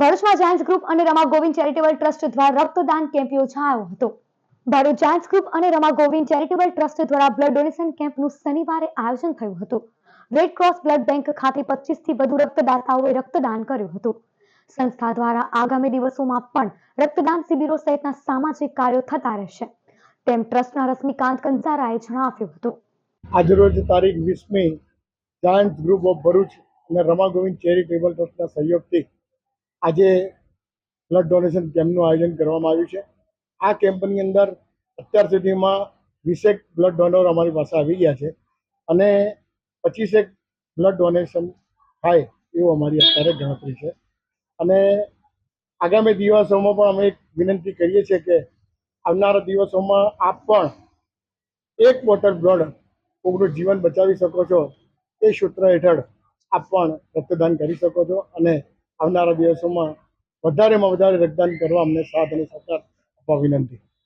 ભરૂચમાં Giants group અને Rama Govind charitable trust દ્વારા રક્તદાન કેમ્પ યોજાયો હતો. ભરૂચ જાયન્ટ્સ ગ્રુપ અને રમા ગોવિંદ ચેરિટેબલ ટ્રસ્ટ દ્વારા બ્લડ ડોનેશન કેમ્પનું શનિવારે આયોજન થયું હતું. રેડ ક્રોસ બ્લડ બેંક ખાતે 25 થી વધુ રક્તદાતાઓએ રક્તદાન કર્યું હતું. સંસ્થા દ્વારા આગામી દિવસોમાં પણ રક્તદાન શિબિરો સહિતના સામાજિક કાર્યો થતા રહેશે. તેમ ટ્રસ્ટના રશ્મિકાંત કંસારાએ જણાવ્યું હતું. આજરોજ તારીખ વીસમી જાયન્ટ ગ્રુપ ઓફ ભરૂચ અને રમા ગોવિંદ ચેરિટેબલ ટ્રસ્ટના સહયોગથી આજે બ્લડ ડોનેશન કેમ્પનું આયોજન કરવામાં આવ્યું છે. આ કેમ્પની અંદર અત્યાર સુધીમાં વીસેક બ્લડ ડોનર અમારી પાસે આવી ગયા છે અને પચીસેક બ્લડ ડોનેશન થાય એવું અમારી અત્યારે ગણતરી છે. અને આગામી દિવસોમાં પણ અમે એક વિનંતી કરીએ છીએ કે આવનારા દિવસોમાં આપ પણ એક બોટલ બ્લડ કોઈનું જીવન બચાવી શકો છો. એ સૂત્ર હેઠળ આપ પણ રક્તદાન કરી શકો છો અને આવનારા દિવસોમાં વધારેમાં વધારે રક્તદાન કરવા અમને સાથ અને સહકાર આપવા વિનંતી.